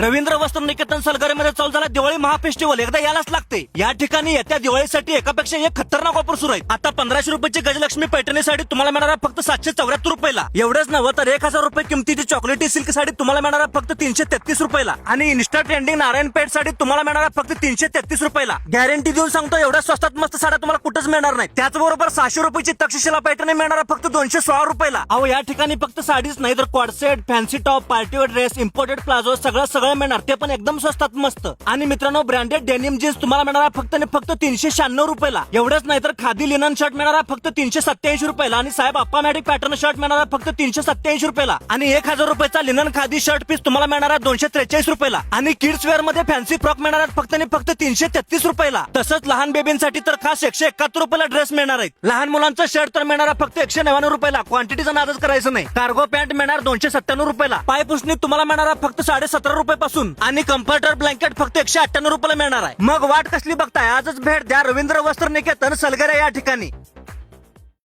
रवींद्र वस्त्र निकेतन सलगरेमध्ये चालू झाला दिवाळी महाफेस्टिवल. एकदा यालाच लागते. या ठिकाणी येत्या दिवाळीसाठी एकापेक्षा एक खतरनाक ऑफर सुरू आहे आता पंधराशे रुपयाची गजलक्ष्मी पैठणी साडी तुम्हाला मिळणार आहे फक्त सातशे चौऱ्याहत्तर रुपयाला. एवढंच नव्हतं तर एक हजार रुपये किमतीची चॉकलेटी सिल्क साडी तुम्हाला मिळणार आहे फक्त तीनशे तेहतीस रुपयाला. आणि इन्स्टा ट्रेंडिंग नारायण पेठ साडी तुम्हाला मिळणार आहे फक्त तीनशे तेहतीस रुपयाला. गॅरंटी देऊन सांगतो एवढ्या स्वस्तात मस्त साड्या तुम्हाला कुठंच मिळणार नाही त्याचबरोबर सहाशे रुपयाची तक्षशिला पैठणी मिळणार आहे फक्त दोनशे सोळा रुपयाला. अहो या ठिकाणी फक्त साडीच नाही तर cord set fancy top partywear dress imported palazzo सगळं सगळं मिळणार. ते पण एकदम स्वस्तात मस्त. आणि मित्रांनो ब्रँडेड डेनिम जीन्स तुम्हाला मिळणार आहे फक्त आणि फक्त तीनशे शहाण्णव रुपयाला. एवढंच नाही तर खादी लिनन शर्ट मिळणार आहे फक्त तीनशे सत्याऐंशी रुपयाला. आणि साहेब अप्पा मॅडिक पॅटर्न शर्ट मिळणार आहे फक्त तीनशे सत्याऐंशी रुपयाला. आणि एक हजार रुपयाचा लिनन खादी शर्ट पीस तुम्हाला मिळणार आहे दोनशे त्रेचाळीस रुपयाला. आणि किड्स वेअरमध्ये फॅन्सी फ्रॉक मिळणार आहेत फक्त आणि फक्त तीनशे तेहतीस रुपयाला. तसंच लहान बेबींसाठी तर खास एकशे एकाहत्तर रुपयाला ड्रेस मिळणार आहेत. लहान मुलांचा शर्ट तर मिळणार आहे फक्त एकशे नव्याण्णव रुपयाला. क्वांटिटीचा नादच करायचं नाही. कार्गो पॅन्ट मिळणार दोनशे सत्त्याण्णव रुपयाला. पाय पुसणी तुम्हाला मिळणार आहे फक्त साडे सतरा रुपये पासून. आणि कम्फर्टर ब्लँकेट फक्त एकशे अठ्ठ्याण्णव रुपयाला मिळणार आहे. मग वाट कसली बघताय? आजच भेट द्या रवींद्र वस्त्र निकेतन सलगरे या ठिकाणी.